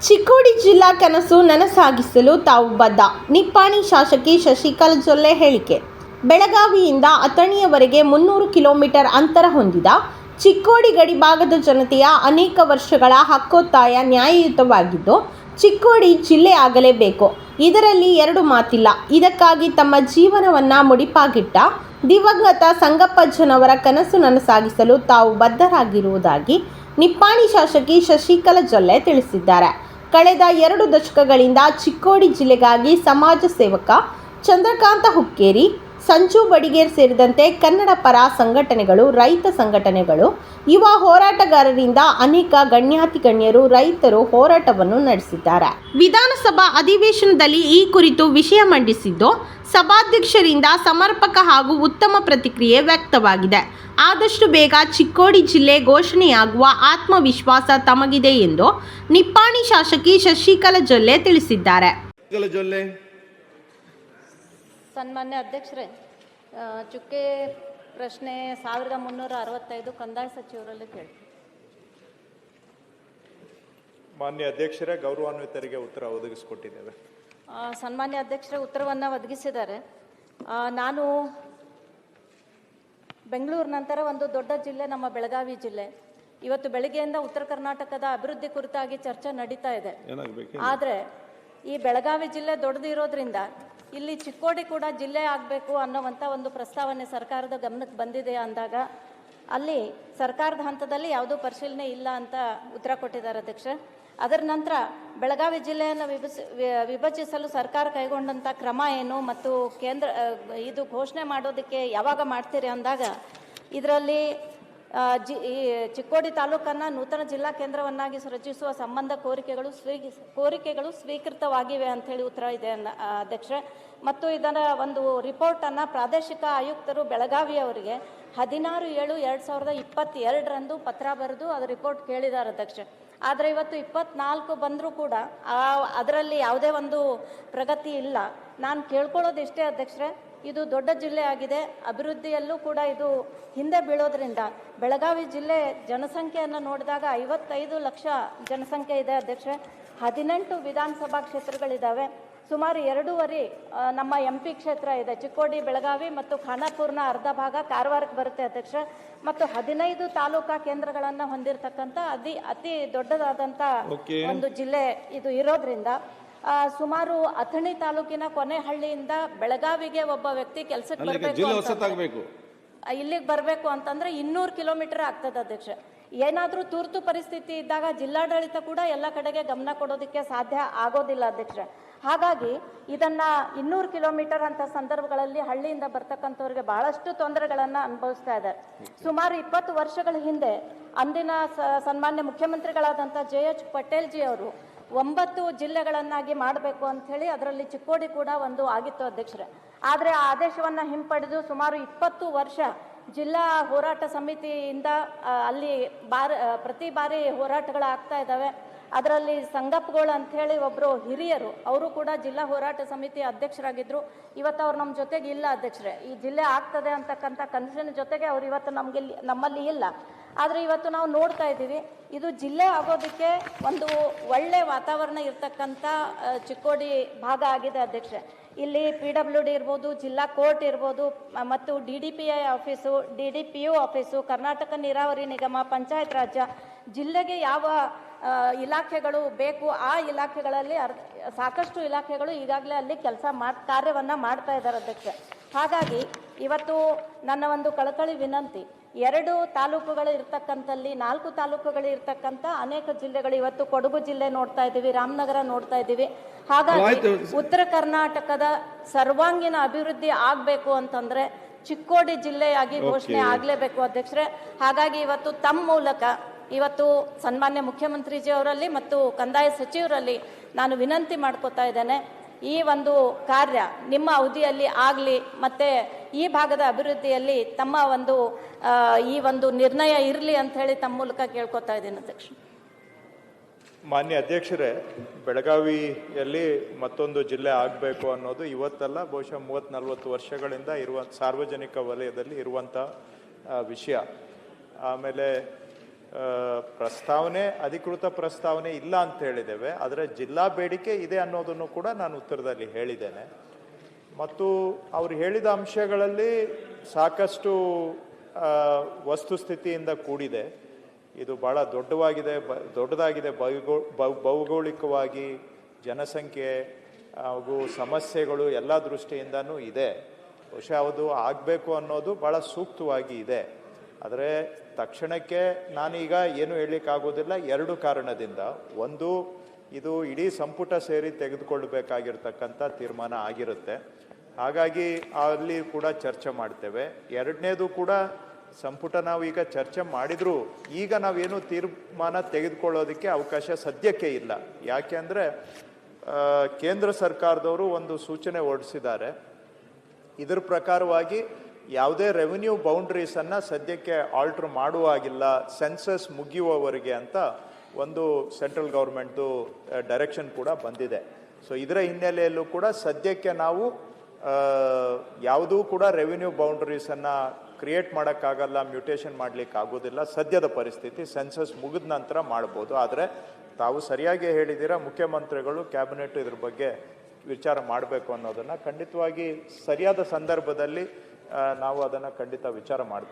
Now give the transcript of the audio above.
ಚಿಕ್ಕೋಡಿ ಜಿಲ್ಲಾ ಕನಸು ನನಸಾಗಿಸಲು ತಾವು ಬದ್ಧ. ನಿಪ್ಪಾಣಿ ಶಾಸಕಿ ಶಶಿಕಲಾ ಜೊಲ್ಲೆ ಹೇಳಿಕೆ. ಬೆಳಗಾವಿಯಿಂದ ಅಥಣಿಯವರೆಗೆ ಮುನ್ನೂರು ಕಿಲೋಮೀಟರ್ ಅಂತರ ಹೊಂದಿದ ಚಿಕ್ಕೋಡಿ ಗಡಿಭಾಗದ ಜನತೆಯ ಅನೇಕ ವರ್ಷಗಳ ಹಕ್ಕೊತ್ತಾಯ ನ್ಯಾಯಯುತವಾಗಿದ್ದು, ಚಿಕ್ಕೋಡಿ ಜಿಲ್ಲೆ ಆಗಲೇಬೇಕು. ಇದರಲ್ಲಿ ಎರಡು ಮಾತಿಲ್ಲ. ಇದಕ್ಕಾಗಿ ತಮ್ಮ ಜೀವನವನ್ನ ಮುಡಿಪಾಗಿಟ್ಟ ದಿವಂಗತ ಸಂಗಪ್ಪಜ್ಜನವರ ಕನಸು ನನಸಾಗಿಸಲು ತಾವು ಬದ್ಧರಾಗಿರುವುದಾಗಿ ನಿಪ್ಪಾಣಿ ಶಾಸಕಿ ಶಶಿಕಲಾ ಜೊಲ್ಲೆ ತಿಳಿಸಿದ್ದಾರೆ. ಕಳೆದ ಎರಡು ದಶಕಗಳಿಂದ ಚಿಕ್ಕೋಡಿ ಜಿಲ್ಲೆಗಾಗಿ ಸಮಾಜ ಸೇವಕ ಚಂದ್ರಕಾಂತ ಹುಕ್ಕೇರಿ, ಸಂಜು ಬಡಿಗೇರ್ ಸೇರಿದಂತೆ ಕನ್ನಡ ಪರ ಸಂಘಟನೆಗಳು, ರೈತ ಸಂಘಟನೆಗಳು, ಯುವ ಹೋರಾಟಗಾರರಿಂದ ಅನೇಕ ಗಣ್ಯಾತಿ ಗಣ್ಯರು, ರೈತರು ಹೋರಾಟವನ್ನು ನಡೆಸಿದ್ದಾರೆ. ವಿಧಾನಸಭಾ ಅಧಿವೇಶನದಲ್ಲಿ ಈ ಕುರಿತು ವಿಷಯ ಮಂಡಿಸಿದ್ದು ಸಭಾಧ್ಯಕ್ಷರಿಂದ ಸಮರ್ಪಕ ಹಾಗೂ ಉತ್ತಮ ಪ್ರತಿಕ್ರಿಯೆ ವ್ಯಕ್ತವಾಗಿದೆ. ಆದಷ್ಟು ಬೇಗ ಚಿಕ್ಕೋಡಿ ಜಿಲ್ಲೆ ಘೋಷಣೆಯಾಗುವ ಆತ್ಮವಿಶ್ವಾಸ ತಮಗಿದೆ ಎಂದು ನಿಪ್ಪಾಣಿ ಶಾಸಕಿ ಶಶಿಕಲಾ ಜೊಲ್ಲೆ ತಿಳಿಸಿದ್ದಾರೆ. ಸನ್ಮಾನ್ಯ ಅಧ್ಯಕ್ಷರೇ ಚುಕ್ಕೆ ಪ್ರಶ್ನೆ ಸಾವಿರದ ಮುನ್ನೂರ ಅರವತ್ತೈದು ಕಂದಾಯ ಸಚಿವರಲ್ಲಿ ಕೇಳಿ. ಮಾನ್ಯ ಅಧ್ಯಕ್ಷರೇ ಗೌರವಾನ್ವಿತರಿಗೆ ಉತ್ತರ ಒದಗಿಸಿಕೊಟ್ಟಿದ್ದೇವೆ. ಸನ್ಮಾನ್ಯ ಅಧ್ಯಕ್ಷರ ಉತ್ತರವನ್ನು ಒದಗಿಸಿದ್ದಾರೆ. ನಾನು ಬೆಂಗಳೂರು ನಂತರ ಒಂದು ದೊಡ್ಡ ಜಿಲ್ಲೆ ನಮ್ಮ ಬೆಳಗಾವಿ ಜಿಲ್ಲೆ. ಇವತ್ತು ಬೆಳಗ್ಗೆಯಿಂದ ಉತ್ತರ ಕರ್ನಾಟಕದ ಅಭಿವೃದ್ಧಿ ಕುರಿತಾಗಿ ಚರ್ಚೆ ನಡೀತಾ ಇದೆ. ಆದರೆ ಈ ಬೆಳಗಾವಿ ಜಿಲ್ಲೆ ದೊಡ್ಡದಿರೋದ್ರಿಂದ ಇಲ್ಲಿ ಚಿಕ್ಕೋಡಿ ಕೂಡ ಜಿಲ್ಲೆ ಆಗಬೇಕು ಅನ್ನೋವಂಥ ಒಂದು ಪ್ರಸ್ತಾವನೆ ಸರ್ಕಾರದ ಗಮನಕ್ಕೆ ಬಂದಿದೆ ಅಂದಾಗ ಅಲ್ಲಿ ಸರ್ಕಾರದ ಹಂತದಲ್ಲಿ ಯಾವುದೂ ಪರಿಶೀಲನೆ ಇಲ್ಲ ಅಂತ ಉತ್ತರ ಕೊಟ್ಟಿದ್ದಾರೆ ಅಧ್ಯಕ್ಷ ಅದರ ನಂತರ ಬೆಳಗಾವಿ ಜಿಲ್ಲೆಯನ್ನು ವಿಭಜಿಸಿ ವಿಭಜಿಸಲು ಸರ್ಕಾರ ಕೈಗೊಂಡಂಥ ಕ್ರಮ ಏನು ಮತ್ತು ಕೇಂದ್ರ ಇದು ಘೋಷಣೆ ಮಾಡೋದಕ್ಕೆ ಯಾವಾಗ ಮಾಡ್ತೀರಿ ಅಂದಾಗ, ಇದರಲ್ಲಿ ಜಿ ಈ ಚಿಕ್ಕೋಡಿ ತಾಲೂಕನ್ನು ನೂತನ ಜಿಲ್ಲಾ ಕೇಂದ್ರವನ್ನಾಗಿ ರಚಿಸುವ ಸಂಬಂಧ ಕೋರಿಕೆಗಳು ಸ್ವೀ ಕೋರಿಕೆಗಳು ಸ್ವೀಕೃತವಾಗಿವೆ ಅಂಥೇಳಿ ಉತ್ತರ ಇದೆ ಆ, ಅಧ್ಯಕ್ಷೆ ಮತ್ತು ಇದರ ಒಂದು ರಿಪೋರ್ಟನ್ನು ಪ್ರಾದೇಶಿಕ ಆಯುಕ್ತರು ಬೆಳಗಾವಿಯವರಿಗೆ ಹದಿನಾರು ಏಳು ಎರಡು ಸಾವಿರದ ಇಪ್ಪತ್ತೆರಡರಂದು ಪತ್ರ ಬರೆದು ಅದು ರಿಪೋರ್ಟ್ ಕೇಳಿದ್ದಾರೆ ಅಧ್ಯಕ್ಷೆ ಆದರೆ ಇವತ್ತು ಇಪ್ಪತ್ನಾಲ್ಕು ಬಂದರೂ ಕೂಡ ಅದರಲ್ಲಿ ಯಾವುದೇ ಒಂದು ಪ್ರಗತಿ ಇಲ್ಲ. ನಾನು ಕೇಳ್ಕೊಳ್ಳೋದು ಇಷ್ಟೇ ಅಧ್ಯಕ್ಷರೇ. ಇದು ದೊಡ್ಡ ಜಿಲ್ಲೆ ಆಗಿದೆ. ಅಭಿವೃದ್ಧಿಯಲ್ಲೂ ಕೂಡ ಇದು ಹಿಂದೆ ಬೀಳೋದ್ರಿಂದ ಬೆಳಗಾವಿ ಜಿಲ್ಲೆ ಜನಸಂಖ್ಯೆಯನ್ನು ನೋಡಿದಾಗ ಐವತ್ತೈದು ಲಕ್ಷ ಜನಸಂಖ್ಯೆ ಇದೆ ಅಧ್ಯಕ್ಷೆ ಹದಿನೆಂಟು ವಿಧಾನಸಭಾ ಕ್ಷೇತ್ರಗಳಿದ್ದಾವೆ ಸುಮಾರು ಎರಡೂವರೆ ನಮ್ಮ ಎಂ ಪಿ ಕ್ಷೇತ್ರ ಇದೆ. ಚಿಕ್ಕೋಡಿ ಬೆಳಗಾವಿ ಮತ್ತು ಖಾನಾಪುರ್ನ ಅರ್ಧ ಭಾಗ ಕಾರವಾರಕ್ಕೆ ಬರುತ್ತೆ ಅಧ್ಯಕ್ಷ ಮತ್ತು ಹದಿನೈದು ತಾಲೂಕಾ ಕೇಂದ್ರಗಳನ್ನು ಹೊಂದಿರತಕ್ಕಂಥ ಅತಿ ಅತಿ ದೊಡ್ಡದಾದಂಥ ಒಂದು ಜಿಲ್ಲೆ ಇದು ಇರೋದ್ರಿಂದ ಸುಮಾರು ಅಥಣಿ ತಾಲೂಕಿನ ಕೊನೆಹಳ್ಳಿಯಿಂದ ಬೆಳಗಾವಿಗೆ ಒಬ್ಬ ವ್ಯಕ್ತಿ ಕೆಲಸಕ್ಕೆ ಬರಬೇಕು ಇಲ್ಲಿಗೆ ಬರಬೇಕು ಅಂತಂದ್ರೆ ಇನ್ನೂರು ಕಿಲೋಮೀಟರ್ ಆಗ್ತದೆ ಅಧ್ಯಕ್ಷ. ಏನಾದರೂ ತುರ್ತು ಪರಿಸ್ಥಿತಿ ಇದ್ದಾಗ ಜಿಲ್ಲಾಡಳಿತ ಕೂಡ ಎಲ್ಲ ಕಡೆಗೆ ಗಮನ ಕೊಡೋದಕ್ಕೆ ಸಾಧ್ಯ ಆಗೋದಿಲ್ಲ ಅಧ್ಯಕ್ಷ. ಹಾಗಾಗಿ ಇದನ್ನ ಇನ್ನೂರು ಕಿಲೋಮೀಟರ್ ಅಂತ ಸಂದರ್ಭಗಳಲ್ಲಿ ಹಳ್ಳಿಯಿಂದ ಬರ್ತಕ್ಕಂಥವ್ರಿಗೆ ಬಹಳಷ್ಟು ತೊಂದರೆಗಳನ್ನು ಅನುಭವಿಸ್ತಾ ಇದ್ದಾರೆ ಸುಮಾರು ಇಪ್ಪತ್ತು ವರ್ಷಗಳ ಹಿಂದೆ ಅಂದಿನ ಸನ್ಮಾನ್ಯ ಮುಖ್ಯಮಂತ್ರಿಗಳಾದಂಥ ಜೆ ಎಚ್ ಪಟೇಲ್ ಜಿ ಅವರು ಒಂಬತ್ತು ಜಿಲ್ಲೆಗಳನ್ನಾಗಿ ಮಾಡಬೇಕು ಅಂಥೇಳಿ ಅದರಲ್ಲಿ ಚಿಕ್ಕೋಡಿ ಕೂಡ ಒಂದು ಆಗಿತ್ತು ಅಧ್ಯಕ್ಷರೇ. ಆದರೆ ಆ ಆದೇಶವನ್ನು ಹಿಂಪಡೆದು ಸುಮಾರು ಇಪ್ಪತ್ತು ವರ್ಷ ಜಿಲ್ಲಾ ಹೋರಾಟ ಸಮಿತಿಯಿಂದ ಅಲ್ಲಿ ಬಾರ ಪ್ರತಿ ಬಾರಿ ಹೋರಾಟಗಳು ಆಗ್ತಾ ಇದ್ದಾವೆ. ಅದರಲ್ಲಿ ಸಂಗಪ್ಪಗಳು ಅಂಥೇಳಿ ಒಬ್ಬರು ಹಿರಿಯರು, ಅವರು ಕೂಡ ಜಿಲ್ಲಾ ಹೋರಾಟ ಸಮಿತಿ ಅಧ್ಯಕ್ಷರಾಗಿದ್ದರು ಇವತ್ತು ಅವ್ರು ನಮ್ಮ ಜೊತೆಗೆ ಇಲ್ಲ ಅಧ್ಯಕ್ಷರೇ. ಈ ಜಿಲ್ಲೆ ಆಗ್ತದೆ ಅಂತಕ್ಕಂಥ ಕನಸಿನ ಜೊತೆಗೆ ಅವ್ರು ಇವತ್ತು ನಮಗೆ ನಮ್ಮಲ್ಲಿ ಇಲ್ಲ. ಆದರೆ ಇವತ್ತು ನಾವು ನೋಡ್ತಾ ಇದ್ದೀವಿ, ಇದು ಜಿಲ್ಲೆ ಆಗೋದಕ್ಕೆ ಒಂದು ಒಳ್ಳೆ ವಾತಾವರಣ ಇರತಕ್ಕಂಥ ಚಿಕ್ಕೋಡಿ ಭಾಗ ಆಗಿದೆ ಅಧ್ಯಕ್ಷೆ. ಇಲ್ಲಿ ಪಿ ಡಬ್ಲ್ಯೂ ಡಿ ಇರ್ಬೋದು, ಜಿಲ್ಲಾ ಕೋರ್ಟ್ ಇರ್ಬೋದು ಮತ್ತು D D P I office D D P U office, Karnataka ನೀರಾವರಿ ನಿಗಮ, ಪಂಚಾಯತ್ ರಾಜ್ಯ ಜಿಲ್ಲೆಗೆ ಯಾವ ಇಲಾಖೆಗಳು ಬೇಕು, ಆ ಇಲಾಖೆಗಳಲ್ಲಿ ಸಾಕಷ್ಟು ಇಲಾಖೆಗಳು ಈಗಾಗಲೇ ಅಲ್ಲಿ ಕೆಲಸ ಮಾಡ್, ಕಾರ್ಯವನ್ನು ಮಾಡ್ತಾ ಇದ್ದಾರೆ ಅಧ್ಯಕ್ಷೆ. ಹಾಗಾಗಿ ಇವತ್ತು ನನ್ನ ಒಂದು ಕಳಕಳಿ ವಿನಂತಿ ಎರಡು ತಾಲೂಕುಗಳು ಇರ್ತಕ್ಕಂಥಲ್ಲಿ ನಾಲ್ಕು ತಾಲೂಕುಗಳು ಇರ್ತಕ್ಕಂಥ ಅನೇಕ ಜಿಲ್ಲೆಗಳು ಇವತ್ತು ಕೊಡಗು ಜಿಲ್ಲೆ ನೋಡ್ತಾ ಇದ್ದೀವಿ ರಾಮನಗರ ನೋಡ್ತಾ ಇದ್ದೀವಿ. ಹಾಗಾಗಿ ಉತ್ತರ ಕರ್ನಾಟಕದ ಸರ್ವಾಂಗೀಣ ಅಭಿವೃದ್ಧಿ ಆಗಬೇಕು ಅಂತಂದ್ರೆ ಚಿಕ್ಕೋಡಿ ಜಿಲ್ಲೆಯಾಗಿ ಘೋಷಣೆ ಆಗಲೇಬೇಕು ಅಧ್ಯಕ್ಷರೇ. ಹಾಗಾಗಿ ಇವತ್ತು ತಮ್ಮ ಮೂಲಕ ಇವತ್ತು ಸನ್ಮಾನ್ಯ ಮುಖ್ಯಮಂತ್ರಿಜಿ ಅವರಲ್ಲಿ ಮತ್ತು ಕಂದಾಯ ಸಚಿವರಲ್ಲಿ ನಾನು ವಿನಂತಿ ಮಾಡ್ಕೋತಾ ಇದ್ದೇನೆ. ಈ ಒಂದು ಕಾರ್ಯ ನಿಮ್ಮ ಅವಧಿಯಲ್ಲಿ ಆಗಲಿ, ಮತ್ತು ಈ ಭಾಗದ ಅಭಿವೃದ್ಧಿಯಲ್ಲಿ ತಮ್ಮ ಒಂದು ಈ ಒಂದು ನಿರ್ಣಯ ಇರಲಿ ಅಂತ ಹೇಳಿ ತಮ್ಮ ಮೂಲಕ ಕೇಳ್ಕೊತಾ ಇದ್ದೀನಿ ಅಧ್ಯಕ್ಷ. ಮಾನ್ಯ ಅಧ್ಯಕ್ಷರೇ, ಬೆಳಗಾವಿಯಲ್ಲಿ ಮತ್ತೊಂದು ಜಿಲ್ಲೆ ಆಗಬೇಕು ಅನ್ನೋದು ಇವತ್ತಲ್ಲ, ಬಹುಶಃ ಮೂವತ್ತ್ ನಲ್ವತ್ತು ವರ್ಷಗಳಿಂದ ಇರುವ ಸಾರ್ವಜನಿಕ ವಲಯದಲ್ಲಿ ಇರುವಂಥ ವಿಷಯ. ಆಮೇಲೆ ಪ್ರಸ್ತಾವನೆ, ಅಧಿಕೃತ ಪ್ರಸ್ತಾವನೆ ಇಲ್ಲ ಅಂತ ಹೇಳಿದ್ದೇವೆ. ಆದರೆ ಜಿಲ್ಲಾ ಬೇಡಿಕೆ ಇದೆ ಅನ್ನೋದನ್ನು ಕೂಡ ನಾನು ಉತ್ತರದಲ್ಲಿ ಹೇಳಿದ್ದೇನೆ. ಮತ್ತು ಅವರು ಹೇಳಿದ ಅಂಶಗಳಲ್ಲಿ ಸಾಕಷ್ಟು ವಸ್ತುಸ್ಥಿತಿಯಿಂದ ಕೂಡಿದೆ. ಇದು ಬಹಳ ದೊಡ್ಡವಾಗಿದೆ, ಬ, ದೊಡ್ಡದಾಗಿದೆ ಭೌಗೋಳಿಕವಾಗಿ ಜನಸಂಖ್ಯೆ, ಹಾಗೂ ಸಮಸ್ಯೆಗಳು ಎಲ್ಲ ದೃಷ್ಟಿಯಿಂದನೂ ಇದೆ. ಬಹುಶಃ ಅದು ಆಗಬೇಕು ಅನ್ನೋದು ಭಾಳ ಸೂಕ್ತವಾಗಿ ಇದೆ. ಆದರೆ ತಕ್ಷಣಕ್ಕೆ ನಾನೀಗ ಏನು ಹೇಳಲಿಕ್ಕಾಗೋದಿಲ್ಲ. ಎರಡು ಕಾರಣದಿಂದ. ಒಂದು, ಇದು ಇಡೀ ಸಂಪುಟ ಸೇರಿ ತೆಗೆದುಕೊಳ್ಳಬೇಕಾಗಿರ್ತಕ್ಕಂಥ ತೀರ್ಮಾನ ಆಗಿರುತ್ತೆ. ಹಾಗಾಗಿ ಅಲ್ಲಿ ಕೂಡ ಚರ್ಚೆ ಮಾಡ್ತೇವೆ. ಎರಡನೇದು ಕೂಡ ಸಂಪುಟ ನಾವು ಈಗ ಚರ್ಚೆ ಮಾಡಿದರೂ ಈಗ ನಾವೇನು ತೀರ್ಮಾನ ತೆಗೆದುಕೊಳ್ಳೋದಕ್ಕೆ ಅವಕಾಶ ಸದ್ಯಕ್ಕೆ ಇಲ್ಲ. ಯಾಕೆ ಅಂದರೆ ಕೇಂದ್ರ ಸರ್ಕಾರದವರು ಒಂದು ಸೂಚನೆ ಹೊರಡಿಸಿದ್ದಾರೆ. ಇದರ ಪ್ರಕಾರವಾಗಿ ಯಾವುದೇ ರೆವಿನ್ಯೂ ಬೌಂಡ್ರೀಸನ್ನು ಸದ್ಯಕ್ಕೆ ಆಲ್ಟ್ರ್ ಮಾಡುವಾಗಿಲ್ಲ ಸೆನ್ಸಸ್ ಮುಗಿಯುವವರೆಗೆ ಅಂತ ಒಂದು ಸೆಂಟ್ರಲ್ ಗೌರ್ಮೆಂಟ್ದು ಡೈರೆಕ್ಷನ್ ಕೂಡ ಬಂದಿದೆ. ಸೊ ಇದರ ಹಿನ್ನೆಲೆಯಲ್ಲೂ ಕೂಡ ಸದ್ಯಕ್ಕೆ ನಾವು ಯಾವುದೂ ಕೂಡ ರೆವಿನ್ಯೂ ಬೌಂಡ್ರೀಸನ್ನು ಕ್ರಿಯೇಟ್ ಮಾಡೋಕ್ಕಾಗಲ್ಲ ಮ್ಯೂಟೇಷನ್ ಮಾಡಲಿಕ್ಕೆ ಆಗೋದಿಲ್ಲ. ಸದ್ಯದ ಪರಿಸ್ಥಿತಿ ಸೆನ್ಸಸ್ ಮುಗಿದ ನಂತರ ಮಾಡ್ಬೋದು. ಆದರೆ ತಾವು ಸರಿಯಾಗಿ ಹೇಳಿದ್ದೀರಾ ಮುಖ್ಯಮಂತ್ರಿಗಳು ಕ್ಯಾಬಿನೆಟ್ ಇದ್ರ ಬಗ್ಗೆ ವಿಚಾರ ಮಾಡಬೇಕು ಅನ್ನೋದನ್ನು ಖಂಡಿತವಾಗಿ ಸರಿಯಾದ ಸಂದರ್ಭದಲ್ಲಿ ನಾವು ಅದನ್ನು ಖಂಡಿತ ವಿಚಾರ ಮಾಡ್ತೀವಿ.